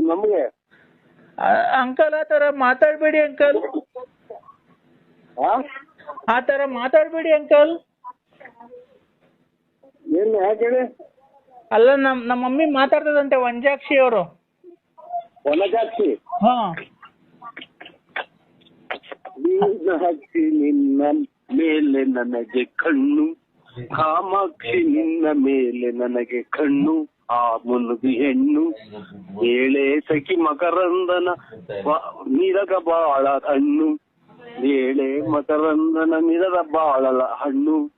ನಮ್ಗೆ. ಅಂಕಲ್ ಆ ತರ ಮಾತಾಡಬೇಡಿ ಅಂಕಲ್. ಆ? ತರ ಮಾತಾಡ್ಬೇಡಿ ಅಂಕಲ್. ಏನ್ ಯಾಕೆ ಹೇಳಿ? ಅಲ್ಲ ನಮ್ ನಮ್ಮ ಮಮ್ಮಿ ಮಾತಾಡ್ತದಂತೆ ವಂಜಾಕ್ಷಿ ಅವರು. ಒಣಗಾಕ್ಷಿ ಹಾಂ. ಮೀನಾಕ್ಷಿ ನಿನ್ನ ಮೇಲೆ ನನಗೆ ಕಣ್ಣು. ಕಾಮಾಕ್ಷಿ ನಿನ್ನ ಮೇಲೆ ನನಗೆ ಕಣ್ಣು. ಆ ಮುನ್ನುಗಿ ಹೆಣ್ಣು ಏಳೆ ಸಖಿ ಮಕರಂದನ ನಿರಗ ಬಾಳ ಹಣ್ಣು. ಏಳೆ ಮಕರಂದನ ನಿರದ ಬಾಳಲ ಹಣ್ಣು.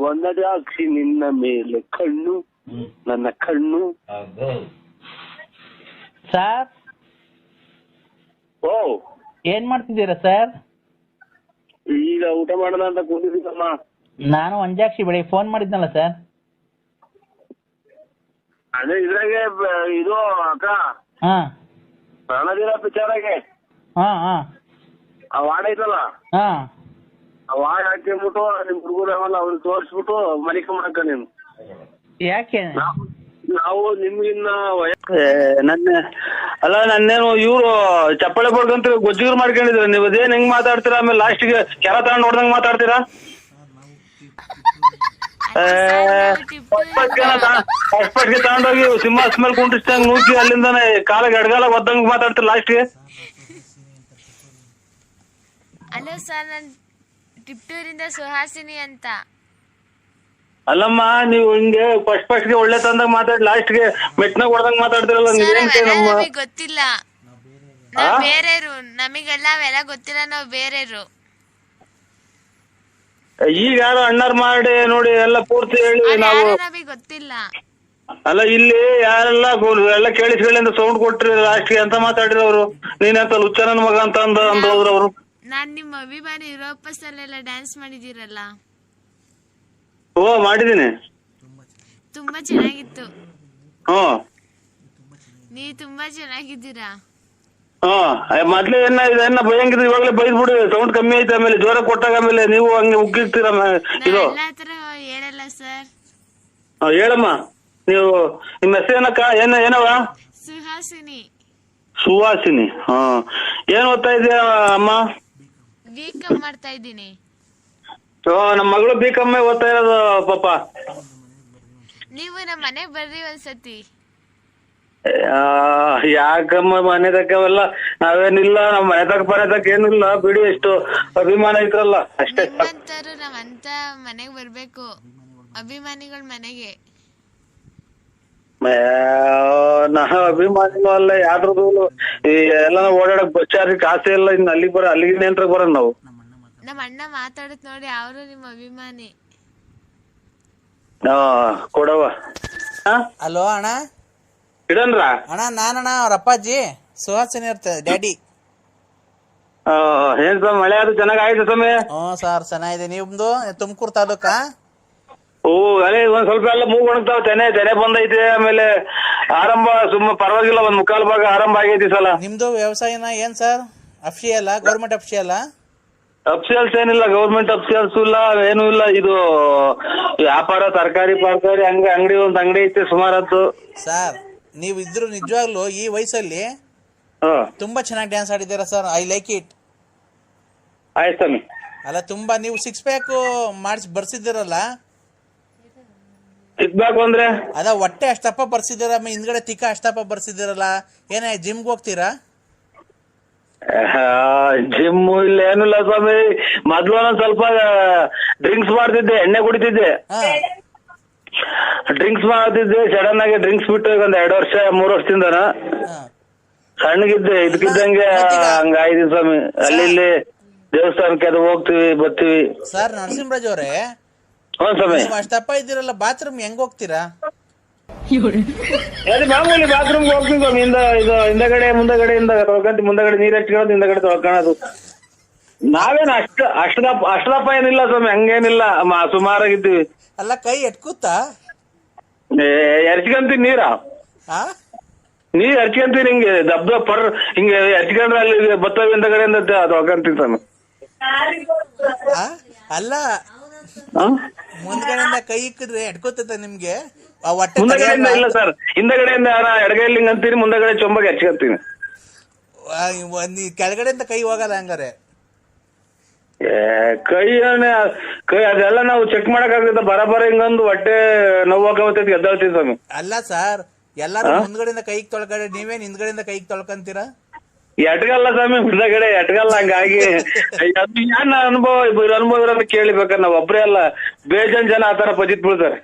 ಒಂದಾಕ್ಷಿ ನಿನ್ನ ಮೇಲೆ ಕಣ್ಣು. ನನ್ನ ಕಣ್ಣು. ಸರ್ ಓ. ಏನ್ ಮಾಡ್ತಿದ್ದೀರಾ ಸರ್ ಈಗ ಊಟ ಮಾಡೋಣ ಅಂತ ಕೂತಿದ್ದೀನಮ್ಮ. ನಾನು ಒಂಜಾಕ್ಷಿ ಬೆಳಿಗ್ಗೆ ಫೋನ್ ಮಾಡಿದ್ನಲ್ಲ ಸರ್ ಅದೇ ಇದ್ರಾಗೆ ಬ- ಇದು ಅಕ್ಕ. ಹಾಂ. ಪ್ರಾಣದಿನ ಪಿಕ್ಚರಾಗೆ ಹಾಂ ಹಾಂ. ಆ ವಾರ್ಡ್ ಐತಲ್ಲ? ಹಾಂ. ಆ ವಾರ್ಡ್ ಹಾಕಿಬಿಟ್ಟು ನಿಮ್ ಹುಡುಗರು ಅವಲ್ಲ ಅವ್ರಿಗೆ ತೋರಿಸ್ಬಿಟ್ಟು ಮಲಿಕ ಮಾಡಕ ನೀನು. ಯಾಕೆ? ನಾವು- ನಾವು ನಿಮ್ಗಿನ್ನ ನನ್ನ ಅಲ್ಲ ನನ್ನೇನು ಇವ್ರು ಚಪ್ಪಳೆ ಬಡ್ಕಂತ ಗೊಜ್ಜಿಗ್ರು ಮಾಡ್ಕೊಂಡಿದ್ರು ನೀವು ಅದೇನ್ ಹೆಂಗ್ ಮಾತಾಡ್ತೀರಾ? ಆಮೇಲೆ ಲಾಸ್ಟ್ಗೆ ಕೆರ ತಗೊಂಡ್ ನೋಡ್ದಂಗ್ ಮಾತಾಡ್ತೀರಾ? ಫಸ್ಟ್ಗೆ ತಗೊಂಡೋಗಿ ಸಿಂಹಾಸ್ ಮೇಲೆ ಕುಂಟಿಸ್ದಂಗ್ ನೂಕಿ ಅಲ್ಲಿಂದಾನೆ ಕಾಲಿಗೆ ಎಡಗಾಲ ಒದ್ದಂಗ್ ಮಾತಾಡ್ತಾರೆ ಲಾಸ್ಟ್ಗೆ ಹಲೋ ಸರ್ ನಾನು ಟಿಪ್ಟೂರಿಂದ ಸುಹಾಸಿನಿ ಅಂತ. ಅಲ್ಲಮ್ಮ ನೀವು ಹಿಂಗೆ ಫಸ್ಟ್ ಫಸ್ಟ್ಗೆ ಒಳ್ಳೆ ತಂದಾಗ ಮಾತಾಡಿ ಲಾಸ್ಟ್ಗೆ ಮೆಟ್ನಾಗ ಹೊಡ್ದಂಗ್ ಮಾತಾಡ್ತಿರಲ್ಲ ಸರ್ ನೀವೇನ್ ನಮ್ಮ ನಮಗೆ ಗೊತ್ತಿಲ್ಲ. ನಾವ್ ಬೇರೆರು ನಮಗೆಲ್ಲ ಅವೆಲ್ಲ ಗೊತ್ತಿಲ್ಲ ನಾವು ಬೇರೆಯವರು. ಈಗ ಯಾರು ಅಣ್ಣರ್ ಮಾಡಿ ನೋಡಿ ಎಲ್ಲ ಪೂರ್ತಿ ಹೇಳಿ ನಾವು ನಮಗೆ ಗೊತ್ತಿಲ್ಲ. ಅಲ್ಲ ಇಲ್ಲಿ ಯಾರೆಲ್ಲ ಗೋ- ಎಲ್ಲ ಕೇಳಿಸ್ಕೊಳ್ಳಿ ಅಂತ ಸೌಂಡ್ ಕೊಟ್ರಿ ಲಾಸ್ಟ್ಗೆ ಅಂತ ಮಾತಾಡಿದ್ರು ಅವರು. ನೀನೆಂತ ಲುಚ್ಚನನ್ ಮಗ ಅಂತ ಅಂದ ಅಂದ್ ಹೋದ್ರು ಅವರು. ನಾನ್ ನಿಮ್ಮ ಅಭಿಮಾನಿ ಯುರೋಪಸ್ ಅಲ್ಲೆಲ್ಲ ಡ್ಯಾನ್ಸ್ ಮಾಡಿದಿರಲ್ಲ ಓ ಮಾಡಿದೀನಿ ತುಂಬಾ ಚೆನ್ನಾಗಿತ್ತು. ಹ್ಮ್. ನೀ ತುಂಬಾ ಚೆನ್ನಾಗಿದ್ದೀರಾ? ಹ್ಮ್ ಮೊದ್ಲೇ ಏನ ಇದನ್ನ ಭಯಂಕರ ಇವಾಗಲೇ ಬೈದ್ಬಿಡಿ ಸೌಂಡ್ ಕಮ್ಮಿ ಐತೆ ಆಮೇಲೆ ಜ್ವರ ಕೊಟ್ಟಾಗ ಆಮೇಲೆ ನೀವು ಹಂಗೆ ಉಗ್ಗಿರ್ತೀರ ಇದು. ಎಲ್ಲ ತರ ಹೇಳಲ್ಲ ಸರ್. ಹಾ, ಹೇಳಮ್ಮ. ನೀವು ನಿಮ್ಮ ಹೆಸರು ಏನಕ್ಕ ಏನ ಏನವ? ಸುಹಾಸಿನಿ. ಸುವಾಸಿನಿ ಹಾ. ಏನ್ ಓದ್ತಾ ಇದೆಯಾ ಅಮ್ಮ? ಬಿ ಕಾಮ್ ಮಾಡ್ತಾ ಇದ್ದೀನಿ. ಓ, ನಮ್ಮ ಮಗಳು ಬಿ ಕಮ್ಮಿ ಓದ್ತಾ ಇರೋದು ಪಾಪ. ನೀವು ನಮ್ಮ ಮನೆಗ್ ಬರ್ರಿ ಒಂದ್ಸತಿ. ಆ, ಯಾಕಮ್ಮ ಮನೆ ತಕ್ಕವೆಲ್ಲ ನಾವೇನಿಲ್ಲ ನಮ್ಮ ಮನೆ ತಕ್ಕ ಏನಿಲ್ಲ ಬಿಡಿ ಎಷ್ಟು ಅಭಿಮಾನ ಇದ್ರಲ್ಲ ಅಷ್ಟೇ ನಾವಂತ ಮನೆಗ್ ಬರ್ಬೇಕು. ಅಭಿಮಾನಿಗಳ ಮನೆಗೆ. ನಾ ನಾವು ಅಭಿಮಾನಿನೂ ಅಲ್ಲ ಯಾವ್ದ್ರದ್ದು ಈ ಎಲ್ಲ ಓಡಾಡಕ್ ಬಚ್ಚಾರಿ ಕಾಸೆ ಇಲ್ಲ ಇನ್ನು ಅಲ್ಲಿಗೆ ಬರ ಅಲ್ಲಿಗೆ ನೆಂಟ್ರಿಗೆ ಬರ ನಾವು. ನಮ್ಮ ಅಣ್ಣ ಮಾತಾಡತ್ ನೋಡಿ ಅವರು ನಿಮ್ಮ ಅಭಿಮಾನಿ. ಹಾ ಕೊಡವ ಹಲೋ ಅಣ್ಣ? ಅಣ್ಣ ನಾನಣ್ಣ ಅವ್ರ ಅಪ್ಪಾಜಿ ಸುಹಾಸಿನಿ ಇರ್ತ ಡ್ಯಾಡಿ. ಆ, ಏನ್ ಸ್ವಾಮಿ ಮಳೆ ಅದು ಚೆನ್ನಾಗ್ ಆಯ್ತು ಸ್ವಾಮಿ? ಹ್ಞೂ ಸರ್ ಚೆನ್ನಾಗಿದೆ. ನಿಮ್ದು? ತುಮಕೂರು ತಾಲೂಕಾ? ಓ ಅದೇ ಒಂದ್ ಸ್ವಲ್ಪ ಎಲ್ಲ ಮೂಗ್ ಒಣಗ್ತಾವ ತೆನೆ ತೆನೆ ಬಂದೈತೆ ಆಮೇಲೆ ಆರಂಭ ಸುಮ್ಮ ಪರವಾಗಿಲ್ಲ ಒಂದ್ ಮುಕ್ಕಾಲ್ ಭಾಗ ಆರಂಭ ಆಗೈತಿ ಈ ಸಲ. ನಿಮ್ದು ವ್ಯವಸಾಯನ ಏನ್ ಸರ್? ಅಲ್ಲ ಗೌರ್ಮೆಂಟ್ ಅಫ್ಷಿಯಲ್ಲ ಅಫ್ಸಿಯಲ್ಸ್ ಏನಿಲ್ಲ ಗೌರ್ಮೆಂಟ್ ಅಫ್ಸಿಯಲ್ಸ್ ಇಲ್ಲ ಏನೂ ಇಲ್ಲ ಇದು ವ್ಯಾಪಾರ ತರಕಾರಿ ಪಾರ್ಕಾರಿ ಹಂಗ ಅಂಗಡಿ ಒಂದ್ ಅಂಗಡಿ ಐತೆ ಸುಮಾರತ್ತು ಸರ್ ನೀವು ಇದ್ರು ನಿಜವಾಗ್ಲೂ ಈ ವಯಸ್ಸಲ್ಲಿ ತುಂಬಾ ಚೆನ್ನಾಗಿ ಡ್ಯಾನ್ಸ್ ಆಡಿದ್ದೀರಾ ಸರ್ ಐ ಲೈಕ್ ಇಟ್ ಆಯ್ತು ಸ್ವಾಮಿ. ಅಲ್ಲ ತುಂಬಾ ನೀವು ಸಿಕ್ಸ್ ಪ್ಯಾಕ್ ಮಾಡಿಸಿ ಬರ್ಸಿದ್ದೀರಲ್ಲ? ಸಿಗ್ಬೇಕು ಅಂದ್ರೆ ಅದ ಹೊಟ್ಟೆ ಅಷ್ಟಪ್ಪ ಬರ್ಸಿದ್ದೀರ? ಆಮೇಲೆ ಹಿಂದ್ಗಡೆ ತಿಕ್ಕ ಅಷ್ಟಪ್ಪ ಬರ್ಸಿದ್ದೀರಲ್ಲ? ಏನೇ ಜಿಮ್ಗೆ ಹೋಗ್ತೀರಾ? ಜಿಮ್ ಇಲ್ಲ ಏನಿಲ್ಲ ಸ್ವಾಮಿ. ಮೊದ್ಲು ಒಂದೊಂದ್ ಸ್ವಲ್ಪ ಡ್ರಿಂಕ್ಸ್ ಮಾಡ್ತಿದ್ದೆ ಎಣ್ಣೆ ಕುಡಿತಿದ್ದೆ. ಡ್ರಿಂಕ್ಸ್ ಮಾಡ್ತಿದ್ದೆ ಸಡನ್ ಆಗಿ ಡ್ರಿಂಕ್ಸ್ ಬಿಟ್ಟು ಈಗ ಒಂದ್ ಎರಡು ವರ್ಷ ಮೂರ್ ವರ್ಷದಿಂದನ. ಸಣ್ಣಗಿದ್ದೆ ಇದಕ್ಕಿದ್ದಂಗೆ ಹಂಗಾಯ್ತು ಸ್ವಾಮಿ. ಅಲ್ಲಿ ಇಲ್ಲಿ ದೇವಸ್ಥಾನಕ್ಕೆ ಅದು ಹೋಗ್ತಿವಿ ಬರ್ತೀವಿ. ಸರ್ ನರಸಿಂಹರಾಜ್ ಅವರೇ ಹ್ಞೂ ಸ್ವಾಮಿ. ನೀವು ಅಷ್ಟಪ್ಪ ಇದ್ದೀರಲ್ಲ ಬಾತ್ರೂಮ್ ಹೆಂಗ್ ಹೋಗ್ತೀರಾ? ಅದೇ ಮಾಮೂಲಿ ಬಾತ್ರೂಮ್ ಹೋಗ್ತೀವಿ ಸ್ವಾಮಿ. ಹಿಂದ ಇದು ಹಿಂದಗಡೆ ಮುಂದಗಡೆಯಿಂದ ತೊಳ್ಕೊಂತ ಮುಂದಗಡೆ ನೀರ್ ಹಚ್ಕೊಳ್ಳೋದು ಹಿಂದಗಡೆ ತೊಳ್ಕೊಳ್ಳೋದು ನಾವೇನು ಅಷ್ಟ ಅಷ್ಟದಪ್ಪ ಅಷ್ಟದಪ್ಪ ಏನಿಲ್ಲ ಸ್ವಾಮಿ ಹಂಗೇನಿಲ್ಲ ಮ- ಸುಮಾರಾಗಿದ್ದೀವಿ. ಅಲ್ಲ ಕೈ ಎಟ್ಕೂತ ಏ, ಎರ್ಚ್ಕೊಂತೀನಿ ನೀರ? ಆ? ನೀರ್ ಹರ್ಚ್ಕೊಂತೀವಿ ಹಿಂಗೆ ದಬ್ಬ ಪರ್ ಹಿಂಗೆ ಹರ್ಚ್ಕೊಂಡ್ರೆ ಅಲ್ಲಿ ಬತ್ತವೆ ಅದು ಹೋಗಂತೀನಿ ಸ್ವಾಮಿ. ಆ? ಅಲ್ಲ ಹಾ? ಮುಂದ್ಗಡೆಯಿಂದ ಕೈ ಇಕ್ಕಿದ್ರೆ ಎಟ್ಕೋತದ ನಿಮ್ಗೆ? ಆ ಹೊಟ್ಟೆ ಮುಂದಗಡೆಯಿಂದ ಇಲ್ಲ ಸರ್. ಹಿಂದಗಡೆಯಿಂದ ಯಾರ ಎಡಗೈಲಿ ಹಿಂಗ್ ಅಂತೀನಿ ಮುಂದಗಡೆ ಚೊಂಬಗೆ ಹಚ್ಕೊತೀನಿ ಆ, ಒಂದ್ ಈ ಕೆಳಗಡೆಯಿಂದ ಕೈ ಹೋಗಲ್ಲ ಹಂಗಾರೆ. ಕೈ ಕೈ ಅದೆಲ್ಲ ನಾವು ಚೆಕ್ ಮಾಡಕ್ ಆಗುತ್ತೆ ಬರಬರ ಹಿಂಗಂದು ಹೊಟ್ಟೆ ನೋವಾಗತ್ತೈತಿ ಎದ್ದಾಳ್ತೀವಿ ಸ್ವಾಮಿ. ಅಲ್ಲ ಸರ್ ಎಲ್ಲಾರು ಮುಂದ್ಗಡೆಯಿಂದ ಕೈಗೆ ತೊಳ್ಕಡೆ ನೀವೇನ್ ಹಿಂದ್ಗಡೆಯಿಂದ ಕೈಗೆ ತೊಳ್ಕೊಂತೀರಾ? ಎಟ್ಗಲ್ಲ ಸ್ವಾಮಿ ಮುಂದಗಡೆ ಎಟ್ಗಲ್ಲ ಹಂಗಾಗಿ. ಅದು ಏನ್ ಅನುಭವ ಅನುಭವ ಇರೋದು ಕೇಳಿಬೇಕಾರೆ ನಾವ್ ಒಬ್ರೇ ಅಲ್ಲ. ಬೇಜನ್ ಜನ ಆತರ ಪಜಿತ್ ಬೀಳ್ತಾರೆ.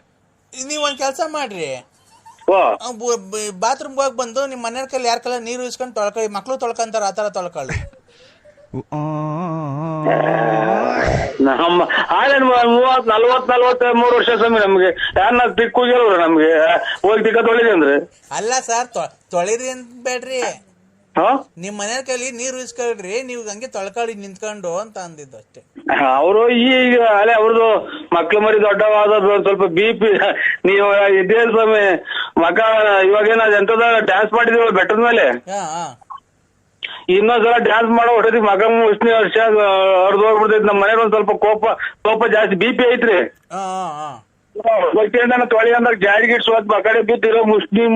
ನೀವ್ ಒಂದ್ ಕೆಲ್ಸ ಮಾಡ್ರಿ. ಓ. ಬಾತ್ರೂಮ್ ಹೋಗಿ ಬಂದು ನಿಮ್ ಮನೆಯ ಕೈಲಿ ಯಾರ ಕೈಲ ನೀರು ಇಸ್ಕೊಂಡು ತೊಳ್ಕೊಳ್ಳಿ ಮಕ್ಳು ತೊಳ್ಕೊಂತಾರ ಆತರ ತೊಳ್ಕೊಳ್ಳಿ ನಮ್ಮ ಹಾಲೇನ್ ಮೂವತ್ ನಲ್ವತ್ ನಲ್ವತ್ ಮೂರು ವರ್ಷ ಸ್ವಾಮಿ ನಮ್ಗೆ. ಯಾರನ್ನ ತಿಕ್ಕು ಹೋಗಿಲ್ವ್ರ ನಮ್ಗೆ ಹೋಗಿ ತಿಕ್ಕ ತೊಳಿದೆ ಅಂದ್ರೆ. ಅಲ್ಲ ಸರ್ ತೊಳಿರಿ ಅಂತ ಬೇಡ್ರಿ. ನಿಮ್ ಮನೆ ಕೈಲಿ ನೀರು ಇಸ್ಕೊಳ್ರಿ ನೀವು ಹಂಗೆ ತೊಳ್ಕೊಳ್ಳಿ ನಿಂತ್ಕೊಂಡು ಅಂತ ಅಂದಿದ್ದು ಅಷ್ಟೇ. ಅವರು ಈಗ ಅಲೆ ಅವ್ರದ್ದು ಮಕ್ಳು ಮರಿ ದೊಡ್ಡವಾದ ಸ್ವಲ್ಪ ಬಿ ಪಿ ನೀವು ಇದೇ ಸ್ವಾಮಿ ಮಗ ಇವಾಗೇನ ಎಂತದ ಡ್ಯಾನ್ಸ್ ಮಾಡಿದೀವ ಬೆಟ್ಟದ ಮೇಲೆ? ಇನ್ನೊಂದ್ಸಲ ಡ್ಯಾನ್ಸ್ ಮಾಡೋ ಹೊಡೆದಿ ಮಗ ಉಷ್ಣಿ ವರ್ಷ ಅರ್ಧ ಹೋಗ್ಬಿಡ್ತೈತಿ. ನಮ್ಮ ಮನೇಲಿ ಒಂದ್ ಸ್ವಲ್ಪ ಕೋಪ ಕೋಪ ಜಾಸ್ತಿ ಬಿ ಪಿ ಐತ್ರಿ. ತೊಳಿ ಅಂದ್ರೆ ಜಾರಿ ಗಿಟ್ ಸ್ವತ್ ಮಕಡೆ ಬಿದ್ದಿರೋ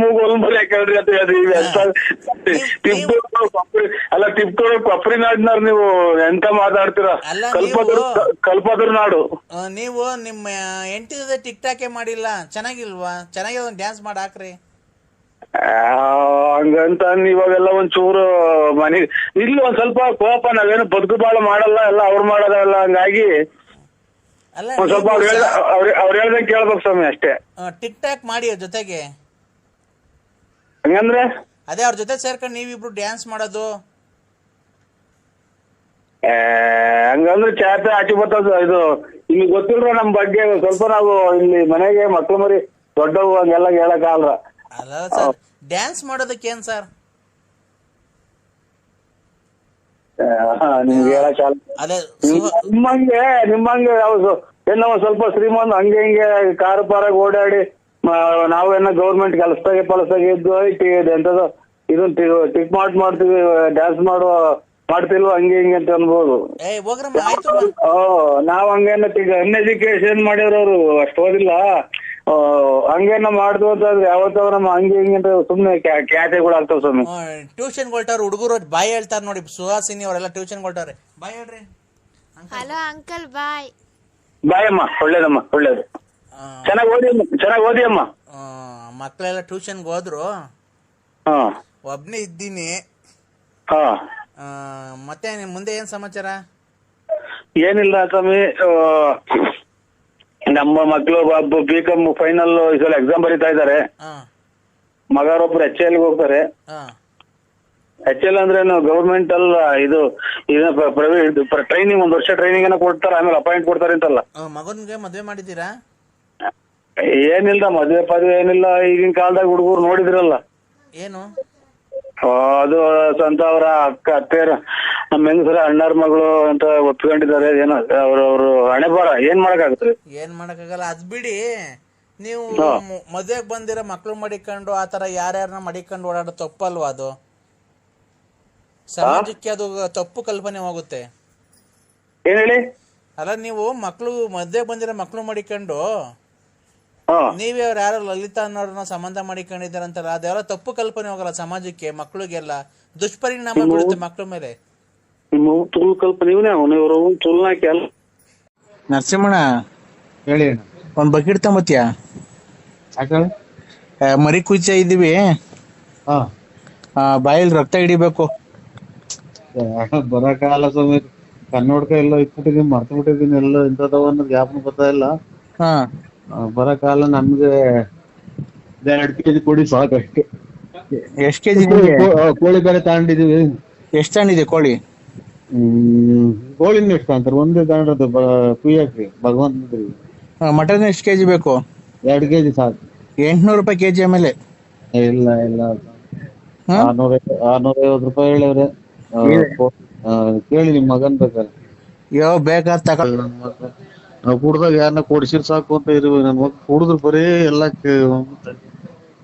ಮೂಗು ಒಲ್ಮಲೆ ಕೇಳ್ರಿ ಅಂತ ಹೇಳ್ರಿ ಅಲ್ಲ ತಿಪ್ಪು ಕೊಪ್ರಿ ನಾಡಿನಾರ್ ನೀವು ಎಂತ ಮಾತಾಡ್ತೀರಾ? ಕಲ್ಪದ್ರು ಕಲ್ಪದ್ರ ನಾಡು. ನೀವು ನಿಮ್ಮ ಎಂಟಿದ ಟಿಕ್ ಟಾಕೆ ಮಾಡಿಲ್ಲ. ಚೆನ್ನಾಗಿಲ್ವಾ? ಚೆನ್ನಾಗಿ ಡ್ಯಾನ್ಸ್ ಮಾಡಿ ಹಾಕ್ರಿ. ಹಂಗಂತ ಇವಾಗೆಲ್ಲ ಒಂದ್ ಚೂರು ಮನೆ ಇಲ್ಲಿ ಒಂದ್ ಸ್ವಲ್ಪ ಕೋಪ ನಾವೇನು ಬದುಕು ಬಾಳ ಮಾಡಲ್ಲ ಎಲ್ಲ ಅವ್ರು ಮಾಡೋದಲ್ಲ ಹಂಗಾಗಿ ಅಲ್ಲ ಒಂದ್ ಸ್ವಲ್ಪ ಅವ್ರು ಹೇಳ್ದ ಅವ್ರ ಅವ್ರು ಹೇಳ್ದಂಗೆ ಕೇಳ್ಬೇಕು ಸ್ವಾಮಿ ಅಷ್ಟೇ. ಟಿಕ್ ಟಾಕ್ ಮಾಡಿ ಅವ್ರ ಜೊತೆಗೆ. ಹಂಗಂದ್ರೆ? ಅದೇ ಅವ್ರ ಜೊತೆ ಸೇರ್ಕೊಂಡು ನೀವಿಬ್ರು ಡ್ಯಾನ್ಸ್ ಮಾಡೋದು. ಏ, ಹಂಗಂದ್ರೆ ಚಾಪೆ ಆಚೆ ಬರ್ತದ ಇದು ಇಲ್ಲಿ ಗೊತ್ತಿಲ್ರ ನಮ್ ಬಗ್ಗೆ ಸ್ವಲ್ಪ ನಾವು ಇಲ್ಲಿ ಮನೆಗೆ ಮಕ್ಳು ಮರಿ ದೊಡ್ಡವು ಹಂಗೆಲ್ಲ ಹೇಳಕ್ ಆಗಲ್ಲ ಅಲ್ಲ ಸರ್ ಡ್ಯಾನ್ಸ್ ಮಾಡೋದಕ್ಕೆ ಏನ್ ಸರ್? ನಿಮ್ಗೆ ಅದೇ ನಿಮ್ಮಂಗೆ ನಿಮ್ಮಂಗೆ ಯಾವ್ದು ಏನೋ ಒಂದ್ ಸ್ವಲ್ಪ ಶ್ರೀಮಂತ ಹಂಗೆ ಹಿಂಗೆ ಕಾರು ಪಾರಾಗ ಓಡಾಡಿ ನಾವೇನ ನಾವೇನೋ ಗೌರ್ಮೆಂಟ್ ಕೆಲಸದಾಗೆ ಪಲಸಾಗಿ ಇದ್ದು ಐತಿ ಎಂತದ ಇದನ್ನ ಟಿಕ್ ಮಾಡ್ ಮಾಡ್ತೀವಿ ಡ್ಯಾನ್ಸ್ ಮಾಡುವ ಮಾಡ್ತಿಲ್ವ ಹಂಗೆ ಹಿಂಗೆ ಅಂತ ಅನ್ಬೋದು. ಏ ಹೋಗ್ರಮ್ಮ ಆಯ್ತು ಓ ನಾವ್ ಹಂಗೇನ ಅನ್ಎಜುಕೇಶನ್ ಮಾಡಿರೋರು ಅಷ್ಟು ಓದಿಲ್ಲ. ಆ, ಹಂಗೇನ ಮಾಡ್ದು ಅಂತಂದ್ರೆ ಯಾವತ್ತವ ನಮ್ಮ ಹಂಗೆ ಹಿಂಗೆ ಅಂತ ಸುಮ್ನೆ ಕ್ಯಾ- ಕ್ಯಾತೆಗಳು ಆಗ್ತಾವ ಸ್ವಾಮಿ. ಟ್ಯೂಷನ್ ಕೊಟ್ಟವ್ರು ಹುಡುಗರು ಬಾಯ್ ಹೇಳ್ತಾರ ನೋಡಿ ಸುಹಾಸಿನಿ ಅವರೆಲ್ಲ ಟ್ಯೂಷನ್ ಕೊಟ್ಟವ್ರೆ ಬಾಯ್ ಹೇಳ್ರಿ. ಹಲೋ ಅಂಕಲ್ ಬಾಯ್ ಅಮ್ಮ ಒಳ್ಳೇದಮ್ಮ ಒಳ್ಳೇದು. ಚೆನ್ನಾಗ್ ಓದಿ ಚೆನ್ನಾಗಿ ಓದಿ ಅಮ್ಮ ಮಕ್ಕಳೆಲ್ಲ ಟ್ಯೂಷನ್ ಟ್ಯೂಷನ್ಗೆ ಹೋದ್ರು. ಹಾ. ಒಬ್ನೇ ಇದ್ದೀನಿ. ಮತ್ತೆ ಮುಂದೆ ಏನ್ ಸಮಾಚಾರ? ಏನಿಲ್ಲ ಸ್ವಾಮಿ ನಮ್ಮ ಮಕ್ಕಳು ಒಬ್ಬ ಬಿ ಕಾಮ್ ಫೈನಲ್ ಸಲ ಎಕ್ಸಾಮ್ ಬರೀತಾ ಇದ್ದಾರೆ. ಮಗರೊಬ್ರು ಎಚ್ ಎಲ್ ಹೋಗ್ತಾರೆ. ಎಚ್ ಎಲ್ ಅಂದ್ರೆ ಗವರ್ಮೆಂಟ್ ಅಲ್ಲ ಇದು ಟ್ರೈನಿಂಗ್ ಒಂದ್ ವರ್ಷ ಟ್ರೈನಿಂಗ್ ಏನೋ ಕೊಡ್ತಾರೆ ಆಮೇಲೆ ಅಪಾಯಿಂಟ್ ಕೊಡ್ತಾರೆ ಅಂತಲ್ಲ. ಮಗನ್ಗೆ ಮದ್ವೆ ಮಾಡಿದ್ದೀರಾ? ಏನಿಲ್ಲ ಮದ್ವೆ ಪದ್ವೆ ಏನಿಲ್ಲ ಈಗಿನ ಕಾಲದಾಗ ಹುಡುಗರು ನೋಡಿದ್ರಲ್ಲ. ಏನು? ಅದು ಸ್ವಂತ ಅವರ ಅಕ್ಕ ಅತ್ತೆಯರ ನಮ್ಮ ಹೆಂಗಸರ ಅಣ್ಣರ ಮಗಳು ಅಂತ ಒಪ್ಕೊಂಡಿದ್ದಾರೆ ಏನೋ ಅವ್ರ ಅವ್ರು ಹಣೆ ಬಾರ ಏನ್ ಮಾಡಕ್ಕಾಗತ್ರಿ ಏನ್ ಮಾಡಕ್ಕಾಗಲ್ಲ. ಅದ್ ಬಿಡಿ. ನೀವು ಮದ್ವೆಗ್ ಬಂದಿರೋ ಮಕ್ಳು ಮಡಿಕೊಂಡು ಆತರ ಯಾರ್ಯಾರನ್ನ ಮಡಿಕೊಂಡು ಓಡಾಡೋ ತಪ್ಪಲ್ವಾ ಅದು? ಸಮಾಜಕ್ಕೆ ಅದು ತಪ್ಪು ಕಲ್ಪನೆ ಹೋಗುತ್ತೆ. ಏನ್ ಹೇಳಿ? ಅಲ್ಲ ನೀವು ಮಕ್ಳು ಮದ್ವೆಗ್ ಬಂದಿರೋ ಮಕ್ಳು ಮಡಿಕೊಂಡು ನೀವೇ ಅವ್ರು ಯಾರೋ ಲಲಿತಾ ಅನ್ನೋರನ್ನ ಸಂಬಂಧ ಮಾಡಿಕೊಂಡಿದ್ದಾರಂತಲ್ಲ ಅದೆಲ್ಲ ತಪ್ಪು ಕಲ್ಪನೆ ಹೋಗಲ್ಲ ಸಮಾಜಕ್ಕೆ ಮಕ್ಳಿಗೆಲ್ಲ. ದುಷ್ಪರಿಣಾಮ ಬೀಳುತ್ತೆ ಮಕ್ಕಳ ಮೇಲೆ. ನಿಮ್ಮ ತುಲ್ ಕಲ್ಪ ನೀವನೇ ಅವನು ಇವರು ತುಲ್ನಾಕಿ ಅಲ್ಲ ನರಸಿಂಹಣ್ಣ ಹೇಳಿ ಒಂದ್ ಬಕೆಟ್ ತಗೊಂಬತ್ತೀಯಾ? ಮರಿ ಕುಚ ಇದೀವಿ ಹಾ. ಬಾಯಲ್ಲಿ ರಕ್ತ ಹಿಡಿಬೇಕು. ಬರಕಾಲ ಸ್ವಾಮಿ ಕನ್ನಡಕ ಎಲ್ಲ ಇಟ್ಬಿಟ್ಟಿದೀನಿ ಮರ್ತು ಬಿಟ್ಟಿದೀನಿ ಎಲ್ಲ ಇಂಥದವ ಅನ್ನೋದು ಜ್ಞಾಪನ ಬರ್ತಾ ಇಲ್ಲ. ಹಾ. ಆ, ಬರಕಾಲ ನಮ್ಗೆ ಎರಡು ಕೆಜಿ ಕೋಳಿ ಸಾಕು ಎಷ್ಟು ಕೆಜಿ ಕೋಳಿ ಬೇರೆ ತಗೊಂಡಿದೀವಿ ಎಷ್ಟು ಇದೆ ಕೋಳಿ? ಹ್ಮ್ ಕೋಳಿನ ಎಷ್ಟು ಅಂತಾರೆ ಒಂದೇ ತಗೊಂಡ್ರದ್ದು ಕುಯ್ಯಾಕ್ರಿ ಭಗವಂತ ಮಟನ್ ಎಷ್ಟು ಕೆಜಿ ಬೇಕು? ಎರಡು ಕೆಜಿ ಸಾಕು. ಎಂಟ್ನೂರು ರೂಪಾಯಿ ಕೆಜಿ ಆಮೇಲೆ. ಇಲ್ಲ ಇಲ್ಲ? ಆರ್ನೂರ ಆರ್ನೂರ ಐವತ್ತು ರೂಪಾಯಿ ಹೇಳಿದ್ರೆ ಕೇಳಿ ನಿಮ್ ಮಗನ್ ಬೇಕಾದ್ರೆ. ಯೋ ಬೇಕಾದ ತಕ ನಾವು ಕುಡ್ದಾಗ ಯಾರನ್ನ ಕೊಡ್ಸಿರ್ ಸಾಕು ಅಂತ ಇರ್ಬೇಕು. ನನ್ ಮಗ ಕುಡಿದ್ರು ಬರೀ ಎಲ್ಲ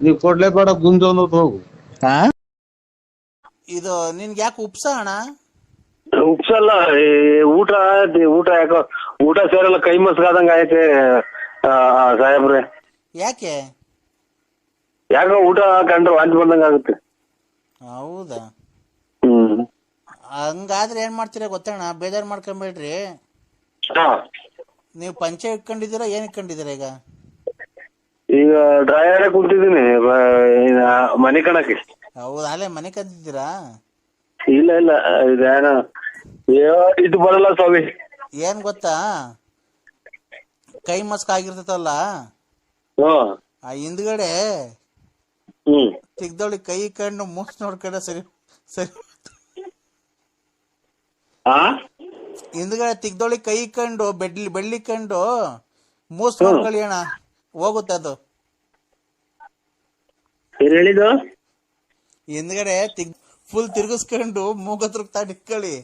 ನೀವ್ ಕೊಡ್ಲೇಬೇಡ ಗುಂಜ ಅನ್ನೋದು ಹೋಗು. ಹಾ ಇದು ನಿನ್ಗೆ ಯಾಕೆ ಉಪ್ಸ ಅಣ್ಣ? ಉಪ್ಸಲ್ಲ ಈ ಊಟ ದಿ- ಊಟ ಯಾಕೋ ಊಟ ಸೇರಲ್ಲ ಕೈ ಮಸ್ಗಾದಂಗ ಐತೆ ಆ, ಸಾಹೇಬ್ರೆ. ಯಾಕೆ? ಯಾಕೋ ಊಟ ಕಂಡ್ರೆ ವಾಂತಿ ಬಂದಂಗ ಆಗುತ್ತೆ. ಹೌದಾ? ಹ್ಮ್. ಹಂಗಾದ್ರೆ ಏನ್ ಮಾಡ್ತೀರಾ ಗೊತ್ತಣ್ಣ? ಬೇಜಾರ್ ಮಾಡ್ಕೊಂಬೇಡ್ರಿ. ಹಾ. ನೀವು ಪಂಚೆ ಇಟ್ಕೊಂಡಿದ್ದೀರಾ ಏನ್ ಇಟ್ಕೊಂಡಿದ್ದೀರಾ ಈಗ? ಈಗ ಡ್ರೈಯರ್ ಕುಂತಿದ್ದೀನಿ ಮನೆ ಕಣಕ್ಕೆ. ಹೌದಾ ಅಲ್ಲೇ ಮನೆ ಕದ್ದಿದ್ದೀರಾ? ಇಲ್ಲ ಇಲ್ಲ ಇದೇನ ಇದು ಬರಲ್ಲ ಸ್ವಾಮಿ. ಏನ್ ಗೊತ್ತಾ? ಕೈ ಮಸ್ಕ್ ಆಗಿರ್ತೈತಲ್ಲ? ಆ ಹಿಂದ್ಗಡೆ ಹ್ಮ್. ತಿಗ್ದೊಳಿ ಕೈ ಕಂಡು ಮೂಸ್ ನೋಡ್ಕೊಂಡ ಸರಿ ಸರಿ. ಆ? ಹಿಂದ್ಗಡೆ ತಿಗ್ದೊಳಿ ಕೈ ಕಂಡು ಬೆಡ್ಲಿ ಬೆಳ್ಳಿ ಕಂಡು ಮೂಸ್ ಕಳಿಯೋಣ ಅಣ್ಣ. ಹೋಗುತ್ತೆ ಅದು. ಏನ್ ಹೇಳಿದ್ದು? ಹಿಂದ್ಗಡೆ ತಿಗ್ ಫುಲ್ ತಿರ್ಗಿಸ್ಕೊಂಡು ಮೂಗತ್ರ ಇಟ್ಕೊಳ್ಳಿ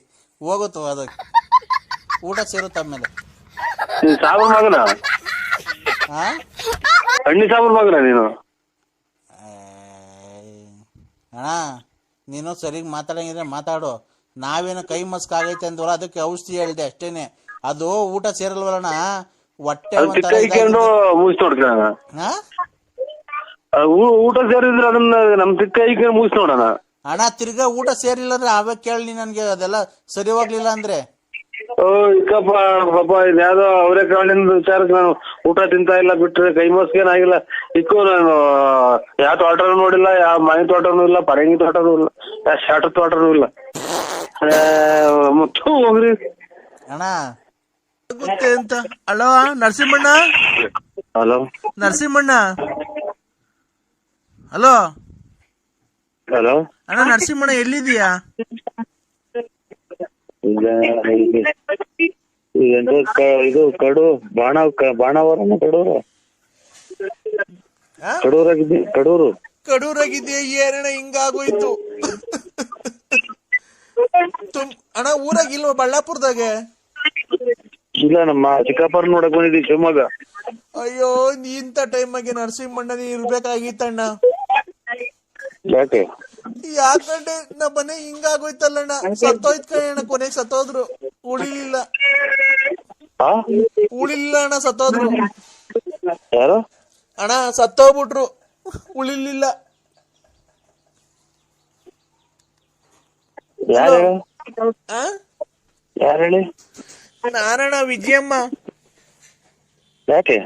ಹೋಗುತ್ತೋ ಅದಕ್ಕೆ. ಊಟ ಸೇರುತ್ತ ಆಮೇಲೆ. ನೀನ್ ಸಾಬರ್ ಮಗನ? ಹಾ ಹಣ್ಣಿ ಸಾಬರ್ ಮಗನ ನೀನು? ಅಣ್ಣ ನೀನು ಸರಿಗ್ ಮಾತಾಡಂಗಿದ್ರೆ ಮಾತಾಡು. ನಾವೇನೋ ಕೈ ಮಸ್ಕ್ ಆಗೈತೆ ಅಂದ್ವಲ್ಲ ಅದಕ್ಕೆ ಔಷಧಿ ಹೇಳಿದೆ ಅಷ್ಟೇನೆ. ಅದು ಊಟ ಸೇರಲ್ವಲ್ಲಣ್ಣ? ಹೊಟ್ಟೆ ಅದು ಒಂಥರ ಮುಗಿಸ್ ನೋಡ್ಕೊಳ್ಳೋಣ ಹಾ? ಊಟ ಸೇರಿದ್ರೆ ಅದನ್ನ ನಮ್ ತಿಕ್ಕ ಇಕ್ಕೊಂಡು ಮುಗಿಸ್ ನೋಡೋಣ. ಅಣ್ಣ ತಿರ್ಗಾ ಊಟ ಸೇರಿಲ್ಲ ಅಂದ್ರೆ ಅವಾಗ ಕೇಳಿ ನನ್ಗೆ ಅದೆಲ್ಲ ಸರಿ ಹೋಗ್ಲಿಲ್ಲ ಅಂದ್ರೆ? ಓ ಇಕ್ಕಪ್ಪ ಪಾಪ ಇದ್ಯಾವ್ದೋ ಅವರೇ ಕಾಳಿಂದ ವಿಚಾರಕ್ಕೆ ನಾನು ಊಟ ತಿಂತಾ ಇಲ್ಲ ಬಿಟ್ರೆ ಕೈ ಮಸ್ಕೇನಾಗಿಲ್ಲ ಇಕ್ಕೋ ನಾನು ಯಾವ ತೋಟನೂ ನೋಡಿಲ್ಲ ಯಾವ ಮನೆ ತೋಟನೂ ಇಲ್ಲ ಪರಂಗಿ ತೋಟನೂ ಇಲ್ಲ ಯಾವ ಶಾಟ ತೋಟನೂ ಇಲ್ಲ. ಆ, ಮತ್ತು ಹೋಗ್ರಿ. ಅಣ್ಣ. ಗೊತ್ತೇ ಅಂತ. ಅಲೋ ನರಸಿಂಹಣ್ಣ? ಹಲೋ. ನರಸಿಂಹಣ್ಣ? ಹಲೋ. ಹಲೋ. ಅಣ್ಣ ನರಸಿಂಹಣ್ಣ ಎಲ್ಲಿದ್ದೀಯಾ? ಈಗ ಇದು ಕಡು ಬಾಣ ಬಾಣಾವರನ ಕಡೂರು? ಕಡೂರಾಗಿದ್ದಿ ಕಡೂರು. ಕಡೂರಾಗಿದೆಯಾ ಏನಣ್ಣ ಹಿಂಗಾಗೋಯ್ತು. ತುಮ್ ಅಣ್ಣ ಊರಾಗ ಇಲ್ವ ಬಳ್ಳಾಪುರದಾಗೆ? ಇಲ್ಲ ನಮ್ಮ ಚಿಕ್ಕಪ್ಪರ್ ನೋಡಕ್ ಬಂದಿದ್ದಿ ಶಿವಮೊಗ್ಗ. ಅಯ್ಯೋ ನೀ ಇಂಥ ಟೈಮಾಗೆ ನರಸಿಂಹಣ್ಣ ನೀ ಇರ್ಬೇಕಾಗಿತ್ತಣ್ಣ ಯಾಕೆ? ಯಾಕಂಡೆ ನಮ್ಮ ಮನೆ ಹಿಂಗಾಗೋಯ್ತಲ್ಲಣ್ಣ ಸತ್ತೋಯ್ತ ಕಣ ಕೊನೆಗ್ ಸತ್ತೋದ್ರು. ಉಳಿಲಿಲ್ಲ. ಆ? ಉಳಿಲಿಲ್ಲ ಅಣ್ಣ ಸತ್ತೋದ್ರು. ಯಾರು? ಅಣ್ಣ ಸತ್ತೋಗ್ಬಿಟ್ರು. ಉಳಿಲಿಲ್ಲ. ಯಾರು ಹೇಳು? ಆ? ಯಾರು ಹೇಳಿ? ನಾನಣ್ಣ ವಿಜಯಮ್ಮ. ಯಾಕೆ?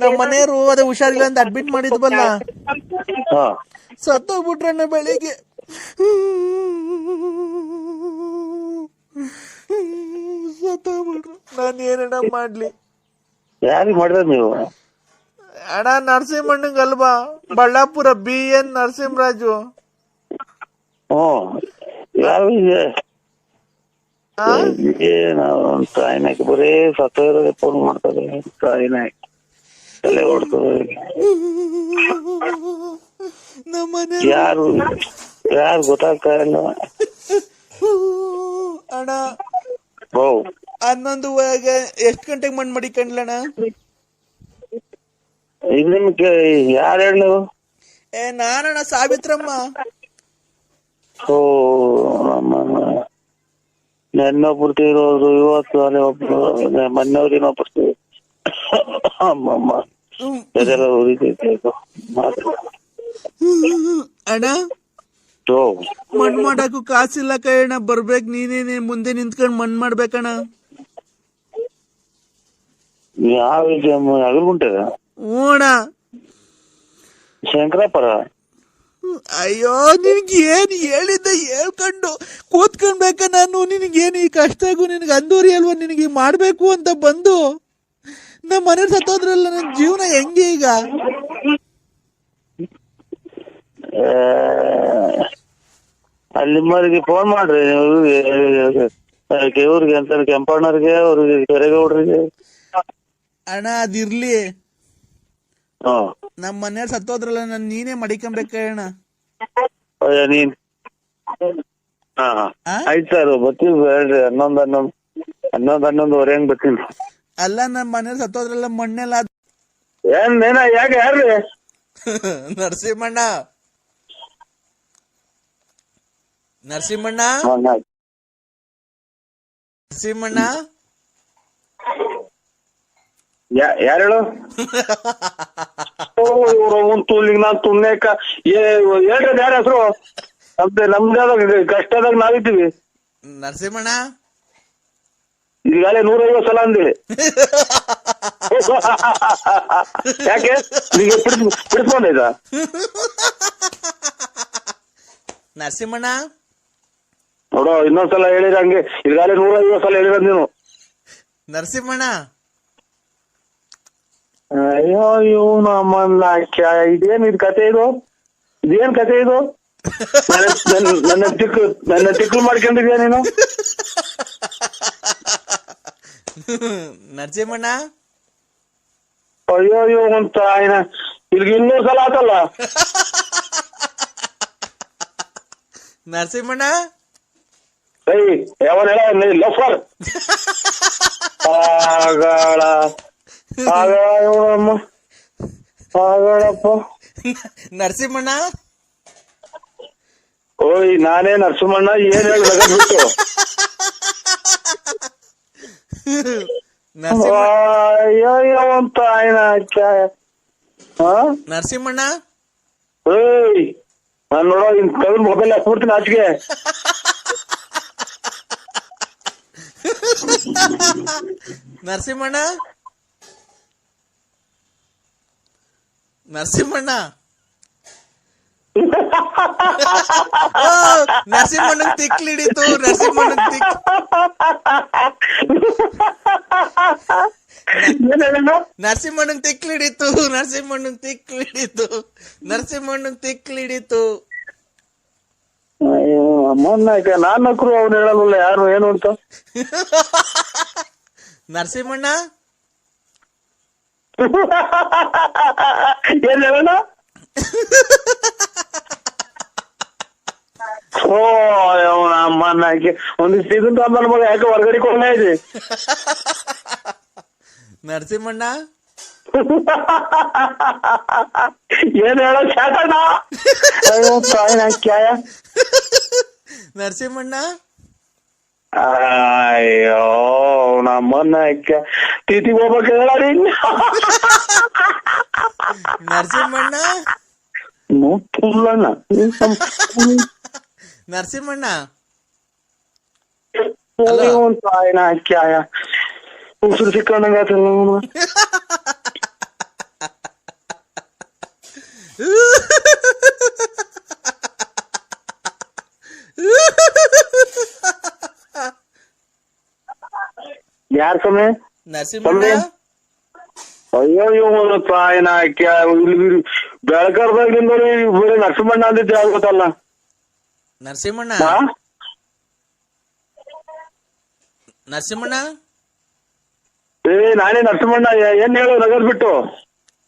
ನಮ್ಮ ಮನೆಯವರು ಅದೇ ಹುಷಾರಿಲ್ಲ ಅಂತ ಅಡ್ಮಿಟ್ ಮಾಡಿದ್ವಲ್ಲ ಹಾ. ಸತ್ತೋಗ್ಬಿಟ್ರಣ್ಣ ಬೆಳಿಗ್ಗೆ. ಸತ್ತೋಗ್ಬಿಟ್ರು. ನಾನು ಏನಣ್ಣ ಮಾಡ್ಲಿ. ಯಾರಿಗೆ ಮಾಡಿದ್ರ ನೀವು? ಅಣ್ಣ ನರಸಿಂಹಣ್ಣಂಗಲ್ವಾ ಬಳ್ಳಾಪುರ ಬಿ ಎನ್ ನರಸಿಂಹರಾಜು. ಹ್ಮ್. ಯಾರು ಏನೋ ತಾಯಿನಾಕಿ ಬರೀ ಸತ್ತೋದ್ರೆ ಫೋನ್ ಮಾಡ್ತಾರೆ ತಾಯಿನಾಕಿ ತಲೆ ಓಡ್ತದೆ ಯಾರು? ಯಾರು ಗೊತ್ತಾಗ್ತಾ ಇಲ್ಲ. ಅಣ್ಣ. ಓ ಹನ್ನೊಂದುವರೆಗೆ ಎಷ್ಟು ಗಂಟೆಗೆ ಮಣ್ಣು ಮಡಿಕೊಂಡ್ಲಣ್ಣ ಇದು ನಿಮ್ಗೆ ಯಾರು ಹೇಳು ಏ ನಾನಣ್ಣ ಸಾವಿತ್ರಮ್ಮ. ಓ ನಮ್ಮ ನೆನ್ನೊಬ್ರು ತೀರೋದ್ರು ಇವತ್ತು ಅಲ್ಲಿ ಒಬ್ರು ಮೊನ್ನೆವ್ರು ಇನ್ನೊಬ್ರು. ಅದೆಲ್ಲ ಉರಿತೈತೆ ಇದು. ಅಣ್ಣ? ಓ ಮಣ್ಣು ಮಾಡಕ್ಕೂ ಕಾಸಿಲ್ಲ ಕಣ ಬರ್ಬೇಕು ನೀನೇನೆ ಮುಂದೆ ನಿಂತ್ಕೊಂಡು ಮಣ್ಣು ಮಾಡ್ಬೇಕಣ್ಣ ಯಾವ ಅಗಲ್ಗುಂಟೆ ಹ್ಞೂ ಅಣ್ಣ. ಶಂಕರಾಪುರ? ಅಯ್ಯೋ ನಿನ್ಗೆ ಏನ್ ಹೇಳಿದ್ದ ಹೇಳ್ಕೊಂಡು ಕೂತ್ಕೊಂಡ್ಬೇಕ ನಾನು. ನಿನಗೇನು ಈ ಕಷ್ಟಗೂ ನಿನಗೆ ಅಂದೂರಿ ಅಲ್ವಾ? ನಿನಗೆ ಮಾಡ್ಬೇಕು ಅಂತ ಬಂದು. ನಮ್ಮ ಮನೆ ಸತ್ತೋದ್ರಲ್ಲ ನನ್ನ ಜೀವನ ಹೆಂಗೆ ಈಗ? ಅಲ್ಲಿಮ್ಮರಿಗೆ ಅಲ್ಲಿ ಫೋನ್ ಮಾಡ್ರಿ ಇವ್ರಿಗೆ ಅಂತ ಕೆಂಪಣ್ಣವ್ರಿಗೆ ಅವ್ರಿಗೆ ಕೆರೆಗೌಡ್ರಿಗೆ. ಅಣ್ಣ ಅದಿರ್ಲಿ. ನಮ್ಮ ಮನೆಯವ್ರು ಸತ್ತೋದ್ರಲ್ಲ ನನ್ ನೀನೇ ಮಡಿಕೊಂಬೇಕ ಅಣ್ಣ ಅಯ್ಯ, ನೀನ್? ಆಯ್ತು ಸರ್ ಬರ್ತೀವಿ ಹೇಳ್ರಿ. ಹನ್ನೊಂದ್ ಹನ್ನೊಂದ್ ಹನ್ನೊಂದ್ ಹನ್ನೊಂದುವರೆ ಹಂಗ್ ಬರ್ತೀನಿ. ಅಲ್ಲ ನಮ್ಮ ಮನೆ ಸತ್ತೋದ್ರಲ್ಲ ಮಣ್ಣೆಲ್ಲ ಏನ್ ನೇನ ಯಾಕೆ ಯಾರ್ರಿ? ನರಸಿಂಹಣ್ಣ. ನರಸಿಂಹಣ್ಣ. ನರಸಿಂಹಣ್ಣ. ಯಾರ್ ಹೇಳು? ಇವ್ರು ನಾನ್ ಹೇಳ್ರಿ ಯಾರ ಹೆಸರು? ನಮ್ದು ನಮ್ದಾದ ಕಷ್ಟದಾಗ ನಾವಿದ್ದೀವಿ. ನರಸಿಂಹಣ್ಣ? ಈಗಾಗಲೇ ನೂರೈವತ್ತು ಸಲ ಅಂದಿ. ಯಾಕೆ? ನರಸಿಂಹಣ್ಣ? ನೋಡೋ ಇನ್ನೊಂದ್ಸಲ ಹೇಳಿರ ಹಂಗೆ. ಈಗಾಗಲೇ ನೂರೈವತ್ತು ಸಲ ಹೇಳಿದ ನೀನು. ನರಸಿಂಹಣ್ಣ? ಅಯ್ಯೋ ಇವನು ಅಮ್ಮನ್ನ ಕ್ಯಾ ಇದೇನ್ ಇದು ಕತೆ ಇದು? ಇದೇನ್ ಕತೆ ಇದು? ನನ್ನ ತಿಕ್ಕು ನನ್ನ ತಿಕ್ಕು ಮಾಡ್ಕೊಂಡಿದ್ಯಾ ನೀನು? ನರಸಿಂಹಣ್ಣ? ಅಯ್ಯೋ ಅಯ್ಯೋ ಅಂತ ಆಯ್ನ ಇಲ್ಲಿಗೆ ಇನ್ನೂರು ಸಲ ಆತಲ್ಲ? ನರಸಿಂಹಣ್ಣ? ಏಯ್ ಯಾವ ಹೇಳ? ಲಫರ್. ಆಗಳ ಆಗಳಪ್ಪ ನರಸಿಂಹಣ್ಣ? ಓಯ್ ನಾನೇ ನರಸಿಂಹಣ್ಣ ಏನ್ ಹೇಳ್ಬಿಟ್ಟು ಅಯ್ಯೋ ಅಂತ ಆಯ್ನ ಹಾ ನರಸಿಂಹಣ್ಣ? ಏಯ್ ನಾನ್ ನೋಡೋ ಇನ್ ಕವಿನ್ ಮೊಬೈಲ್ ಹಾಕ್ಬಿಡ್ತೀನಿ ಆಚೆಗೆ. ನರಸಿಂಹಣ್ಣ? ನರಸಿಂಹಣ್ಣ. ನರಸಿಂಹಣ್ಣ ನರಸಿಂಹಣ್ಣನ್ ತಿಕ್ಲಿಡಿತು ನರಸಿಂಹಣ್ಣನ್ ತಿಕ್ ನರಸಿಂಹಣ್ಣ ನರಸಿಂಹಣ್ಣನ್ ತಿಕ್ಲಿಡಿತು ನರಸಿಂಹಣ್ಣನ್ ತಿಕ್ಲಿಡಿತು ನರಸಿಂಹಣ್ಣನ್ ತಿಕ್ಲಿಡಿತು ಅಯ್ಯೋ ಅಮ್ಮನ್ನ ನಾನಕ್ರು ನಕ್ರು ಅವ್ನು ಹೇಳಲ್ಲ ಯಾರು ಏನು ಅಂತ? ನರಸಿಂಹಣ್ಣ. ಓ ಅಮ್ಮನ್ನ ಹಾಕಿ ಒಂದಿಷ್ಟು ಇದನ್ನ ನನ್ನ ಮಗ ಯಾಕೆ ಹೊರಗಡೆ ಕೊಂಡ ಇದೆ ನರಸಿಂಹಣ್ಣ? ಏನ್ ಹೇಳೋ ಶಾಟಣ್ಣ ಅಯ್ಯೋ ನರಸಿಂಹಣ್ಣ? ಅಯ್ಯೋ ನಮ್ಮನ್ನ ಯಾಕೆ ತಿಥಿಗೆ ಹೋಗ್ಬೇಕು ಹೇಳಿ ನರಸಿಂಹಣ್ಣ ತುಲ್ಲಣ್ಣ ನರಸಿಂಹಣ್ಣ ತಾಯಿನ ಕ್ಯಾಯ ಉಸಿರು ಸಿಕ್ಕಂಡಂಗಾತಲ್ಲ ಯಾರ್ ಸಮಯ ನರಸಿಂಹಣ್ಣ? ಅಯ್ಯೋ ಇವನು ತಾಯಿನ ಬೆಳಕರ್ದಾಗಿಂದ ಬರೀ ನರಸಿಂಹಣ್ಣ ಅಂದಿದ್ದೆ ಆಗ್ಬೇಕಲ್ಲ ನರಸಿಂಹಣ್ಣ? ಹಾ? ನರಸಿಂಹಣ್ಣ? ಏ ನಾನೇ ನರಸಿಂಹಣ್ಣ ಏನ್ ಹೇಳು ನಗರ್ ಬಿಟ್ಟು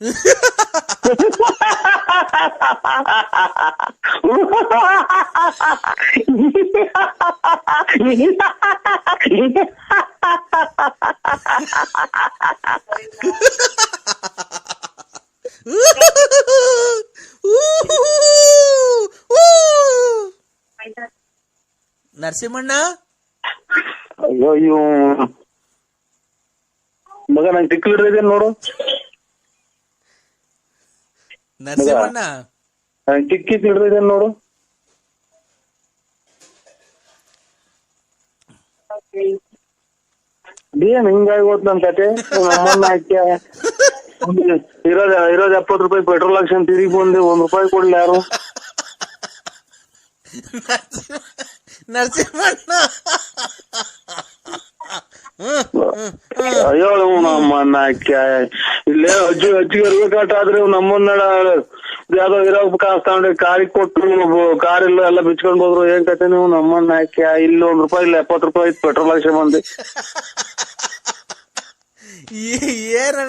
ನರಸಿಂಹಣ್ಣ? ಅಯ್ಯೋ ಇವ್ ಮಗ ನಂಗೆ ತಿಕ್ಲು ಹಿಡಿದಿದ್ದೇನೆ ನೋಡು. ನರಸಿಂಹಣ್ಣ ನಂಗೆ ಟಿಕ್ಕಿ ಹಿಡಿದಿದ್ದೇನೆ ನೋಡು ಏನ್ ಹಿಂಗಾಗಿ ಹೋತ್ ನನ್ ಕತೆ ನಮ್ಮನ್ನ ಹಾಕಿ ಇರೋದ್ ಇರೋದ್ ಎಪ್ಪತ್ತು ರೂಪಾಯಿ ಪೆಟ್ರೋಲ್ ಹಾಕ್ಸ್ಕೊಂಡ್ ತಿರುಗಿ ಬಂದೆ ಒಂದ್ ರೂಪಾಯಿ ಕೊಡ್ಲಿ ಯಾರು ನರಸಿಂಹಣ್ಣ ಅಯ್ಯೋ ಹಾಕಿ ಇಲ್ಲೇ ಅಜ್ಜಿ ಅಜ್ಜಿಗೆ ಇರ್ಬೇಕಾಟ ಆದ್ರೆ ನಮ್ಮನ್ನ ಯಾವ್ದೋ ಇರೋ ಕಾಸು ತಗೊಂಡು ಕಾರಿಗೆ ಕೊಟ್ಟು ಕಾರ್ ಇಲ್ಲ ಎಲ್ಲ ಬಿಚ್ಕೊಂಡ್ ಹೋದ್ರು. ಏನ್ ಕತೆ ನೀವು? ನಮ್ಮನ್ನ ಹಾಕಿ ಇಲ್ಲಿ ಒಂದ್ ರೂಪಾಯಿ, ಇಲ್ಲ ಎಪ್ಪತ್ತು ರೂಪಾಯಿ ಪೆಟ್ರೋಲ್ ಹಾಕ್ಸಿ ಬಂದು ಏನಣ್ಣ